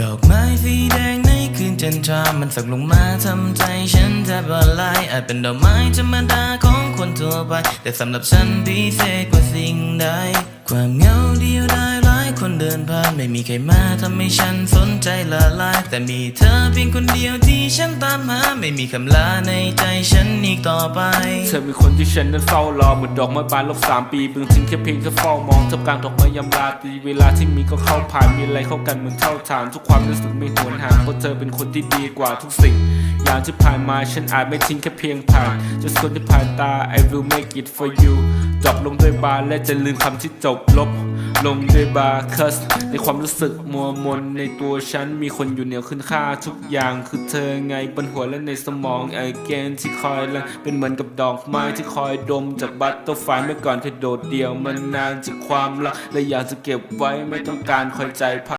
ดอกไม้สีแดงในคืนจันทรามันสักลงมาทำใจฉันแทบละลายอาจเป็นดอกไม้ธรรมดาของคนทั่วไป แต่สำหรับฉันพิเศษกว่าสิ่งใด เดินผ่านไม่มีใครมาทำให้ฉันสนใจละลาย แต่มีเธอเพียงคนเดียวที่ฉันตามหา ไม่มีคำลาในใจฉันอีกต่อไป เธอเป็นคนที่ฉันนั้นเฝ้ารอเหมือนดอกไม้บานลบสามปีเพิ่งทิ้งแค่เพียงแค่เฝ้ามองทับกลางดอกไม้ยำราตรีเวลาที่มีก็เข้าผ่านมีอะไรเข้ากันเหมือนเท่าฐาน ทุกความรู้สึกไม่หวนห่างเพราะเธอเป็นคนที่ดีกว่าทุกสิ่งอย่างที่ผ่านมาฉันอาจไม่ทิ้งแค่เพียงผ่าน just คนที่ผ่านตา I will make it for you จบลงด้วยบาร์และจะลืมคำที่จบลบ ลงด้วยบาร์คัส ในความรู้สึกมัวมนในตัวฉันมีคนอยู่เหนียวขึ้นค่าทุกอย่างคือเธอไงบนหัวและในสมองไอเกนที่คอยละเป็นเหมือนกับดอกไม้ที่คอยดมจากบัตเตอร์ไฟเมื่อก่อนเคยโดดเดี่ยวมันนานจากความรักและอยากจะเก็บไว้ไม่ต้องการคอยใจพัก